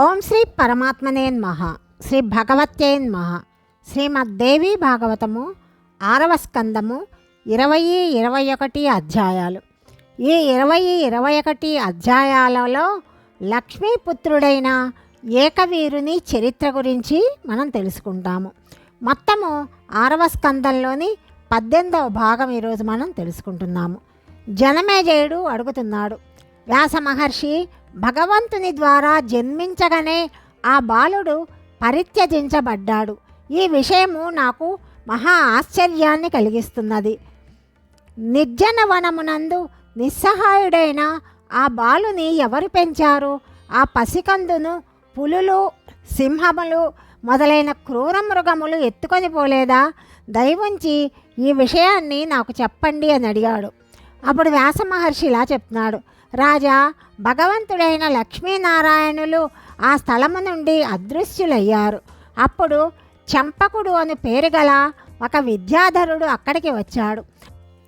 ఓం శ్రీ పరమాత్మనేన్ మహా శ్రీ భగవత్యేన్మహ శ్రీమద్దేవి భాగవతము ఆరవ స్కందము ఇరవై ఇరవై ఒకటి అధ్యాయాలు. ఈ ఇరవై ఇరవై ఒకటి అధ్యాయాలలో లక్ష్మీపుత్రుడైన ఏకవీరుని చరిత్ర గురించి మనం తెలుసుకుంటాము. మొత్తము ఆరవ స్కందంలోని పద్దెనిమిదవ భాగం ఈరోజు మనం తెలుసుకుంటున్నాము. జనమేజయుడు అడుగుతున్నాడు వ్యాస మహర్షి భగవంతుని ద్వారా జన్మించగానే ఆ బాలుడు పరిత్యజించబడ్డాడు. ఈ విషయము నాకు మహా ఆశ్చర్యాన్ని కలిగిస్తున్నది. నిర్జన వనమునందు నిస్సహాయుడైన ఆ బాలుని ఎవరు పెంచారు? ఆ పసికందును పులులు సింహములు మొదలైన క్రూర మృగములు ఎత్తుకొని పోలేదా? దయవుంచి ఈ విషయాన్ని నాకు చెప్పండి అని అడిగాడు. అప్పుడు వ్యాస మహర్షి ఇలా చెప్తున్నాడు. రాజా భగవంతుడైన లక్ష్మీనారాయణులు ఆ స్థలము నుండి అదృశ్యులయ్యారు. అప్పుడు చంపకుడు అని పేరు గల ఒక విద్యాధరుడు అక్కడికి వచ్చాడు.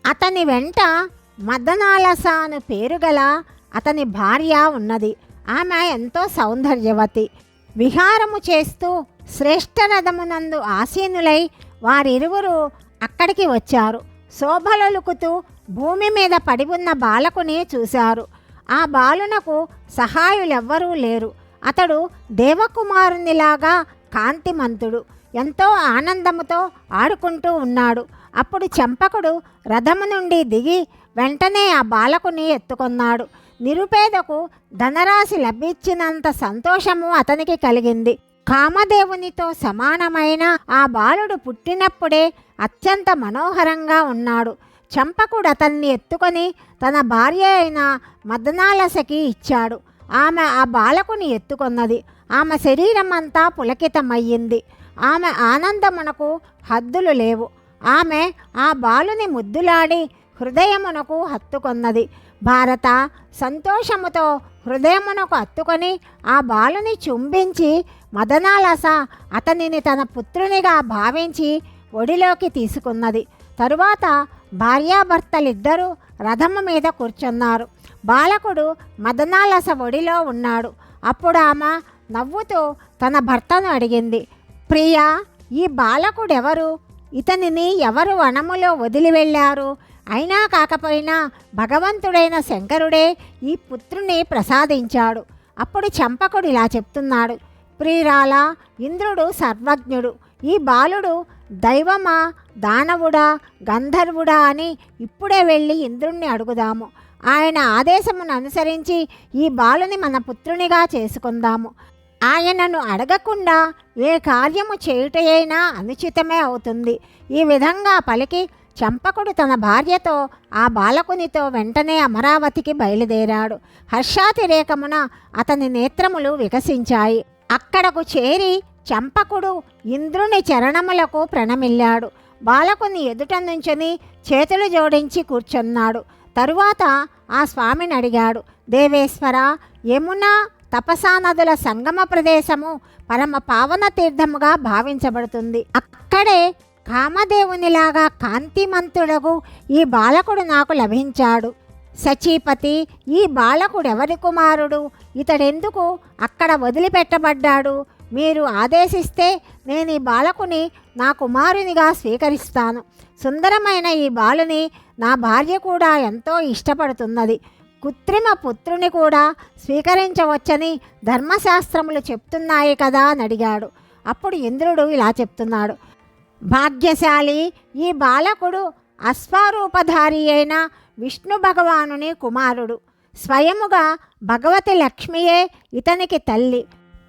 అతని వెంట మదనాలస అను పేరు గల అతని భార్య ఉన్నది. ఆమె ఎంతో సౌందర్యవతి. విహారము చేస్తూ శ్రేష్ఠ రథమునందు ఆసీనులై వారిరువురు అక్కడికి వచ్చారు. శోభలొలుకుతూ భూమి మీద పడి ఉన్న బాలకుని చూశారు. ఆ బాలునకు సహాయులెవ్వరూ లేరు. అతడు దేవకుమారునిలాగా కాంతిమంతుడు ఎంతో ఆనందముతో ఆడుకుంటూ ఉన్నాడు. అప్పుడు చంపకుడు రథము నుండి దిగి వెంటనే ఆ బాలకుని ఎత్తుకొన్నాడు. నిరుపేదకు ధనరాశి లభించినంత సంతోషము అతనికి కలిగింది. కామదేవునితో సమానమైన ఆ బాలుడు పుట్టినప్పుడే అత్యంత మనోహరంగా ఉన్నాడు. చంపకుడు అతన్ని ఎత్తుకొని తన భార్య అయిన మదనాలసకి ఇచ్చాడు. ఆమె ఆ బాలకుని ఎత్తుకొన్నది. ఆమె శరీరం అంతా పులకితమయ్యింది. ఆమె ఆనందమునకు హద్దులు లేవు. ఆమె ఆ బాలుని ముద్దులాడి హృదయమునకు హత్తుకొన్నది. భారత సంతోషముతో హృదయమునకు హత్తుకొని ఆ బాలుని చుంబించి మదనాలస అతనిని తన పుత్రునిగా భావించి ఒడిలోకి తీసుకున్నది. తరువాత భార్యాభర్తలిద్దరూ రథము మీద కూర్చున్నారు. బాలకుడు మదనాలస ఒడిలో ఉన్నాడు. అప్పుడు ఆమె నవ్వుతూ తన భర్తను అడిగింది ప్రియా ఈ బాలకుడెవరు? ఇతనిని ఎవరు వనములో వదిలి వెళ్ళారు? అయినా కాకపోయినా భగవంతుడైన శంకరుడే ఈ పుత్రుని ప్రసాదించాడు. అప్పుడు చంపకుడు ఇలా చెప్తున్నాడు ప్రియురాల ఇంద్రుడు సర్వజ్ఞుడు. ఈ బాలుడు దైవమా? దానవుడా గంధర్వుడా అని ఇప్పుడే వెళ్ళి ఇంద్రుణ్ణి అడుగుదాము. ఆయన ఆదేశమును అనుసరించి ఈ బాలుని మన పుత్రునిగా చేసుకుందాము. ఆయనను అడగకుండా ఏ కార్యము చేయుటయైనా అనుచితమే అవుతుంది. ఈ విధంగా పలికి చంపకుడు తన భార్యతో ఆ బాలకునితో వెంటనే అమరావతికి బయలుదేరాడు. హర్షాతిరేకమున అతని నేత్రములు వికసించాయి. అక్కడకు చేరి చంపకుడు ఇంద్రుని చరణములకు ప్రణమిల్లాడు. బాలకుని ఎదుట నుంచుని చేతులు జోడించి కూర్చున్నాడు. తరువాత ఆ స్వామిని అడిగాడు దేవేశ్వర యమున తపసా నదుల సంగమ ప్రదేశము పరమ పావన తీర్థముగా భావించబడుతుంది. అక్కడే కామదేవునిలాగా కాంతిమంతుడగు ఈ బాలకుడు నాకు లభించాడు. సచీపతి ఈ బాలకుడు ఎవరి కుమారుడు? ఇతడెందుకు అక్కడ వదిలిపెట్టబడ్డాడు? మీరు ఆదేశిస్తే నేను ఈ బాలకుని నా కుమారునిగా స్వీకరిస్తాను. సుందరమైన ఈ బాలుని నా భార్య కూడా ఎంతో ఇష్టపడుతున్నది. కృత్రిమ పుత్రుని కూడా స్వీకరించవచ్చని ధర్మశాస్త్రములు చెప్తున్నాయి కదా అని అడిగాడు. అప్పుడు ఇంద్రుడు ఇలా చెప్తున్నాడు. భాగ్యశాలి ఈ బాలకుడు అశ్వారూపధారి అయిన విష్ణు భగవానుని కుమారుడు. స్వయముగా భగవతి లక్ష్మియే ఇతనికి తల్లి.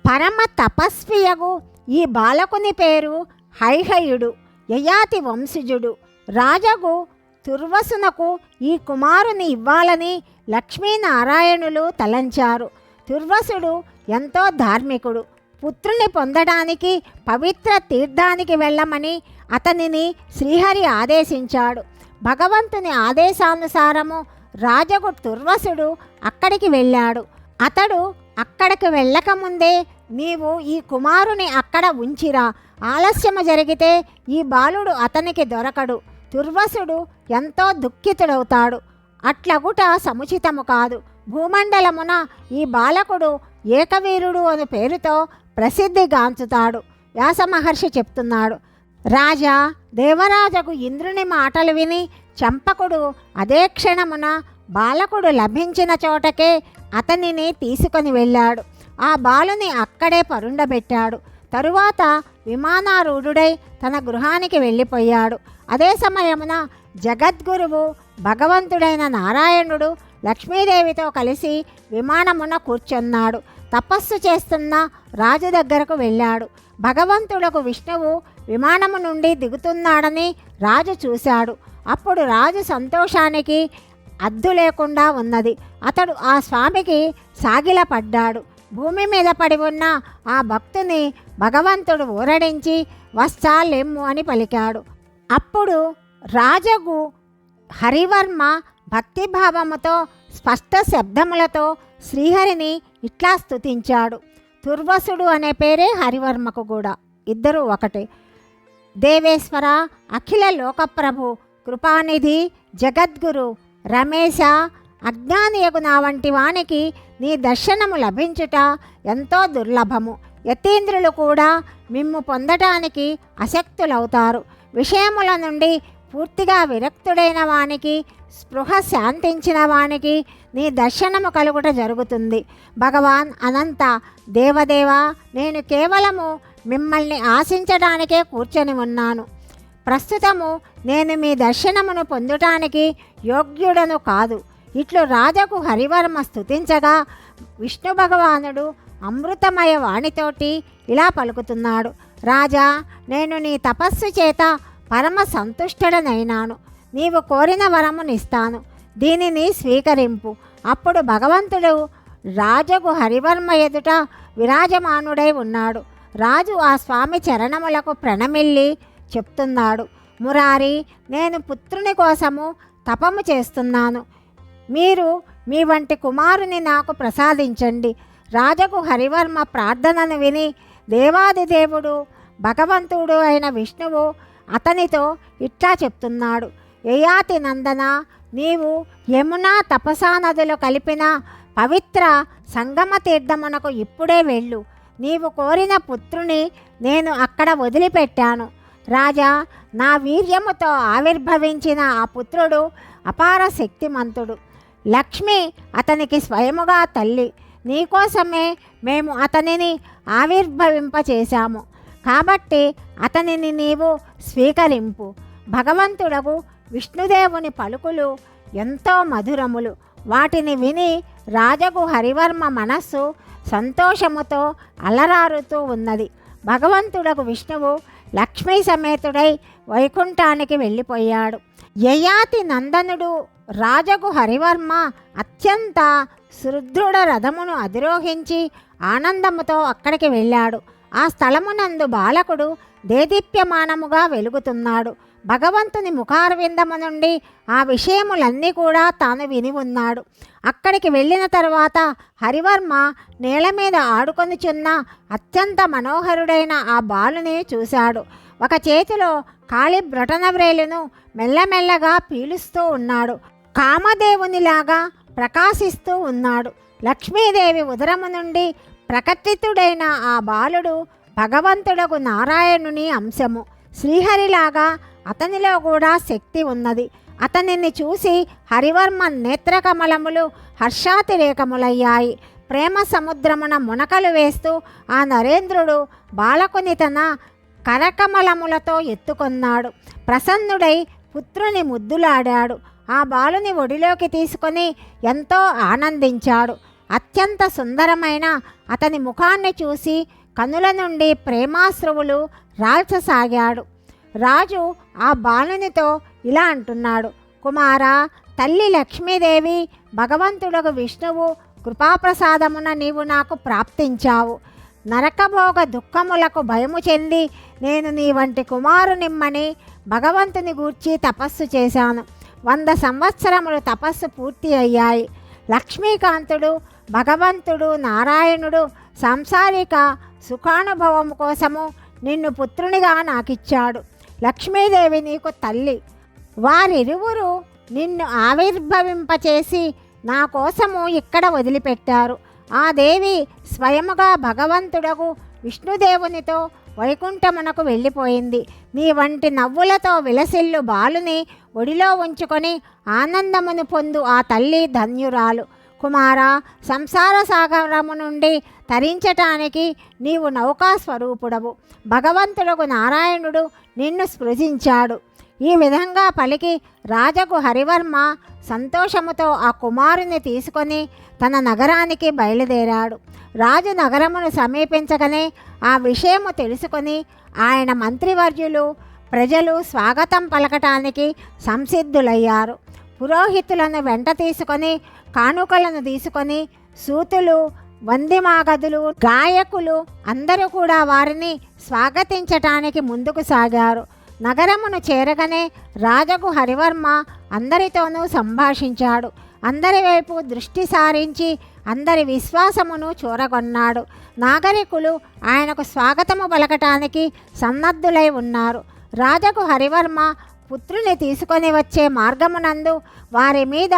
పరమ తపస్వియగు ఈ బాలకుని పేరు హైహయుడు యయాతి వంశజుడు. రాజగు తుర్వసునకు ఈ కుమారుని ఇవ్వాలని లక్ష్మీనారాయణులు తలంచారు. తుర్వసుడు ఎంతో ధార్మికుడు. పుత్రుని పొందడానికి పవిత్ర తీర్థానికి వెళ్ళమని అతనిని శ్రీహరి ఆదేశించాడు. భగవంతుని ఆదేశానుసారము రాజగు తుర్వసుడు అక్కడికి వెళ్ళాడు. అతడు అక్కడికి వెళ్ళకముందే నీవు ఈ కుమారుని అక్కడ ఉంచిరా. ఆలస్యము జరిగితే ఈ బాలుడు అతనికి దొరకడు. దుర్వసుడు ఎంతో దుఃఖితుడవుతాడు. అట్లగుట సముచితము కాదు. భూమండలమున ఈ బాలకుడు ఏకవీరుడు అనే పేరుతో ప్రసిద్ధిగాంచుతాడు వ్యాస మహర్షి చెప్తున్నాడు. రాజా దేవరాజకు ఇంద్రుని మాటలు విని చంపకుడు అదే క్షణమున బాలకుడు లభించిన చోటకే అతనిని తీసుకొని వెళ్ళాడు. ఆ బాలుని అక్కడే పరుండబెట్టాడు. తరువాత విమానారూఢుడై తన గృహానికి వెళ్ళిపోయాడు. అదే సమయమున జగద్గురువు భగవంతుడైన నారాయణుడు లక్ష్మీదేవితో కలిసి విమానమున కూర్చున్నాడు. తపస్సు చేస్తున్న రాజు దగ్గరకు వెళ్ళాడు. భగవంతుడకు విష్ణువు విమానము నుండి దిగుతున్నాడని రాజు చూశాడు. అప్పుడు రాజు సంతోషానికి అద్దు లేకుండా ఉన్నది. అతడు ఆ స్వామికి సాగిలపడ్డాడు. భూమి మీద పడి ఉన్న ఆ భక్తుని భగవంతుడు ఊరడించి వస్తాలెమ్ము అని పలికాడు. అప్పుడు రాజగు హరివర్మ భక్తిభావముతో స్పష్ట శబ్దములతో శ్రీహరిని ఇట్లా స్తుతించాడు. తుర్వసుడు అనే పేరే హరివర్మకు కూడా. ఇద్దరు ఒకటే. దేవేశ్వర అఖిల లోకప్రభు కృపానిధి జగద్గురు రమేశ అజ్ఞానియగు నా వంటి వానికి నీ దర్శనము లభించుట ఎంతో దుర్లభము. యతీంద్రులు కూడా మిమ్ము పొందటానికి అశక్తులవుతారు. విషయముల నుండి పూర్తిగా విరక్తుడైన వానికి స్పృహ శాంతించిన వానికి నీ దర్శనము కలుగుట జరుగుతుంది. భగవాన్ అనంత దేవదేవ నేను కేవలము మిమ్మల్ని ఆశించడానికే కూర్చొని ఉన్నాను. ప్రస్తుతము నేను మీ దర్శనమును పొందటానికి యోగ్యుడను కాదు. ఇట్లు రాజకు హరివర్మ స్తుతించగా విష్ణు భగవానుడు అమృతమయ వాణితోటి ఇలా పలుకుతున్నాడు. రాజా నేను నీ తపస్సు చేత పరమ సంతుష్టడనైనాను. నీవు కోరిన వరమునిస్తాను. దీనిని స్వీకరింపు. అప్పుడు భగవంతుడు రాజగు హరివర్మ ఎదుట విరాజమానుడై ఉన్నాడు. రాజు ఆ స్వామి చరణములకు ప్రణమిల్లి చెప్తున్నాడు. మురారి నేను పుత్రుని కోసము తపము చేస్తున్నాను. మీరు మీ వంటి కుమారుని నాకు ప్రసాదించండి. రాజకు హరివర్మ ప్రార్థనను విని దేవాదిదేవుడు భగవంతుడు అయిన విష్ణువు అతనితో ఇట్లా చెప్తున్నాడు. యయాతి నందన నీవు యమునా తపసా నదులు కలిపిన పవిత్ర సంగమ తీర్థమునకు ఇప్పుడే వెళ్ళు. నీవు కోరిన పుత్రుని నేను అక్కడ వదిలిపెట్టాను. రాజా నా వీర్యముతో ఆవిర్భవించిన ఆ పుత్రుడు అపార శక్తిమంతుడు. లక్ష్మి అతనికి స్వయముగా తల్లి. నీకోసమే మేము అతనిని ఆవిర్భవింపచేశాము. కాబట్టి అతనిని నీవు స్వీకరింపు. భగవంతుడకు విష్ణుదేవుని పలుకులు ఎంతో మధురములు. వాటిని విని రాజగు హరివర్మ మనస్సు సంతోషముతో అలరారుతూ ఉన్నది. భగవంతుడకు విష్ణువు లక్ష్మీ సమేతుడై వైకుంఠానికి వెళ్ళిపోయాడు. యయాతి నందనుడు రాజకు హరివర్మ అత్యంత సుదృఢ రథమును అధిరోహించి ఆనందముతో అక్కడికి వెళ్ళాడు. ఆ స్థలమునందు బాలకుడు దేదీప్యమానముగా వెలుగుతున్నాడు. భగవంతుని ముఖారవిందము నుండి ఆ విషయములన్నీ కూడా తాను విని ఉన్నాడు. అక్కడికి వెళ్ళిన తర్వాత హరివర్మ నేల మీద ఆడుకొనిచున్న అత్యంత మనోహరుడైన ఆ బాలుని చూశాడు. ఒక చేతిలో కాళి బ్రటనవ్రేలును మెల్లమెల్లగా పీలుస్తూ ఉన్నాడు. కామదేవునిలాగా ప్రకాశిస్తూ ఉన్నాడు. లక్ష్మీదేవి ఉదరము నుండి ప్రకటితుడైన ఆ బాలుడు భగవంతుడకు నారాయణుని అంశము. శ్రీహరిలాగా అతనిలో కూడా శక్తి ఉన్నది. అతనిని చూసి హరివర్మ నేత్రకమలములు హర్షాతిరేకములయ్యాయి. ప్రేమ సముద్రమున మునకలు వేస్తూ ఆ నరేంద్రుడు బాలకుని తన కరకమలములతో ఎత్తుకొన్నాడు. ప్రసన్నుడై పుత్రుని ముద్దులాడాడు. ఆ బాలుని ఒడిలోకి తీసుకొని ఎంతో ఆనందించాడు. అత్యంత సుందరమైన అతని ముఖాన్ని చూసి కనుల నుండి ప్రేమాశ్రువులు రాల్చసాగాడు. రాజు ఆ బాలునితో ఇలా అంటున్నాడు కుమారా తల్లి లక్ష్మీదేవి భగవంతుడకు విష్ణువు కృపాప్రసాదమున నీవు నాకు ప్రాప్తించావు. నరకభోగ దుఃఖములకు భయము చెంది నేను నీ వంటి కుమారునిమ్మని భగవంతుని గూర్చి తపస్సు చేశాను. వంద సంవత్సరములు తపస్సు పూర్తి అయ్యాయి. లక్ష్మీకాంతుడు భగవంతుడు నారాయణుడు సంసారిక సుఖానుభవం కోసము నిన్ను పుత్రునిగా నాకిచ్చాడు. లక్ష్మీదేవి నీకు తల్లి. వారిరువురు నిన్ను ఆవిర్భవింపచేసి నా కోసము ఇక్కడ వదిలిపెట్టారు. ఆ దేవి స్వయముగా భగవంతుడకు విష్ణుదేవునితో వైకుంఠమునకు వెళ్ళిపోయింది. నీ వంటి నవ్వులతో విలసిల్లు బాలుని ఒడిలో ఉంచుకొని ఆనందమును పొందు ఆ తల్లి ధన్యురాలు. కుమార సంసార సాగరము నుండి తరించటానికి నీవు నౌకా స్వరూపుడవు భగవంతుడకు నారాయణుడు నిన్ను స్పృశించాడు ఈ విధంగా పలికి రాజకు హరివర్మ సంతోషముతో ఆ కుమారుని తీసుకొని తన నగరానికి బయలుదేరాడు. రాజు నగరమును సమీపించగానే ఆ విషయము తెలుసుకొని ఆయన మంత్రివర్యులు ప్రజలు స్వాగతం పలకటానికి సంసిద్ధులయ్యారు. పురోహితులను వెంట తీసుకొని కానుకలను తీసుకొని సూతులు వందిమాగదులు గాయకులు అందరూ కూడా వారిని స్వాగతించటానికి ముందుకు సాగారు. నగరమును చేరగానే రాజకు హరివర్మ అందరితోనూ సంభాషించాడు. అందరి వైపు దృష్టి సారించి అందరి విశ్వాసమును చూరగొన్నాడు. నాగరికులు ఆయనకు స్వాగతము పలకటానికి సన్నద్ధులై ఉన్నారు. రాజకు హరివర్మ పుత్రుని తీసుకొని వచ్చే మార్గమునందు వారి మీద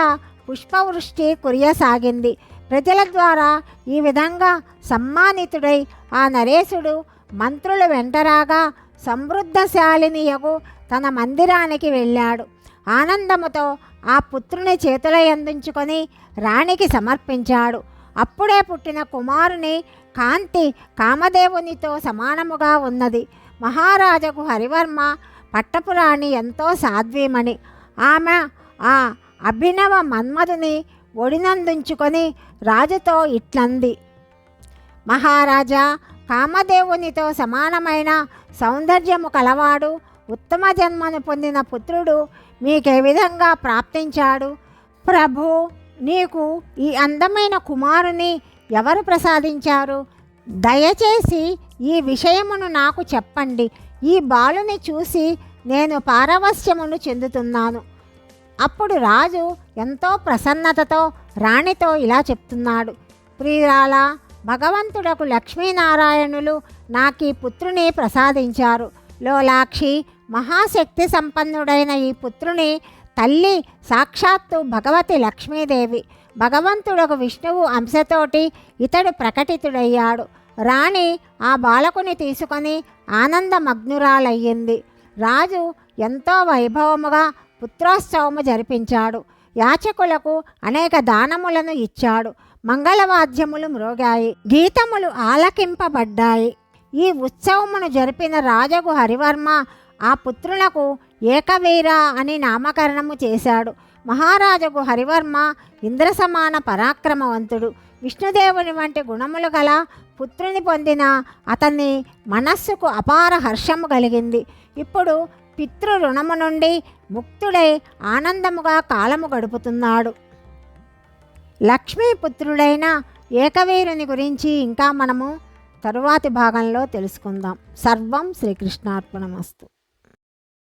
పుష్పవృష్టి కురియసాగింది. ప్రజల ద్వారా ఈ విధంగా సమ్మానితుడై ఆ నరేశుడు మంత్రులు వెంటరాగా సమృద్ధశాలినియగు తన మందిరానికి వెళ్ళాడు. ఆనందముతో ఆ పుత్రుని చేతుల అందించుకొని రాణికి సమర్పించాడు. అప్పుడే పుట్టిన కుమారుని కాంతి కామదేవునితో సమానముగా ఉన్నది. మహారాజకు హరివర్మ పట్టపురాణి ఎంతో సాధ్వీమణి. ఆమె ఆ అభినవ మన్మధుని ఒడినందుంచుకొని రాజుతో ఇట్లంది. మహారాజా కామదేవునితో సమానమైన సౌందర్యము కలవాడు ఉత్తమ జన్మను పొందిన పుత్రుడు మీకే విధంగా ప్రాప్తించాడు. ప్రభు నీకు ఈ అందమైన కుమారుని ఎవరు ప్రసాదించారు? దయచేసి ఈ విషయమును నాకు చెప్పండి. ఈ బాలుని చూసి నేను పారవస్యమును చెందుతున్నాను. అప్పుడు రాజు ఎంతో ప్రసన్నతతో రాణితో ఇలా చెప్తున్నాడు. ప్రియురాల భగవంతుడకు లక్ష్మీనారాయణులు నాకు ఈ పుత్రుని ప్రసాదించారు. లోలాక్షి మహాశక్తి సంపన్నుడైన ఈ పుత్రుని తల్లి సాక్షాత్తు భగవతి లక్ష్మీదేవి. భగవంతుడకు విష్ణువు అంశతోటి ఇతడు ప్రకటితుడయ్యాడు. రాణి ఆ బాలకుని తీసుకొని ఆనందమగ్నురాలయ్యింది. రాజు ఎంతో వైభవముగా పుత్రోత్సవము జరిపించాడు. యాచకులకు అనేక దానములను ఇచ్చాడు. మంగళవాద్యములు మ్రోగాయి గీతములు ఆలకింపబడ్డాయి. ఈ ఉత్సవమును జరిపిన రాజగు హరివర్మ ఆ పుత్రులకు ఏకవీర అని నామకరణము చేశాడు. మహారాజగు హరివర్మ ఇంద్రసమాన పరాక్రమవంతుడు. విష్ణుదేవుని వంటి గుణములు గల పుత్రుని పొందిన అతన్ని మనస్సుకు అపార హర్షము కలిగింది. ఇప్పుడు పితృ రుణము నుండి ముక్తుడై ఆనందముగా కాలము గడుపుతున్నాడు. లక్ష్మీపుత్రుడైన ఏకవీరుని గురించి ఇంకా మనము తరువాతి భాగంలో తెలుసుకుందాం. సర్వం శ్రీకృష్ణార్పణమస్తు.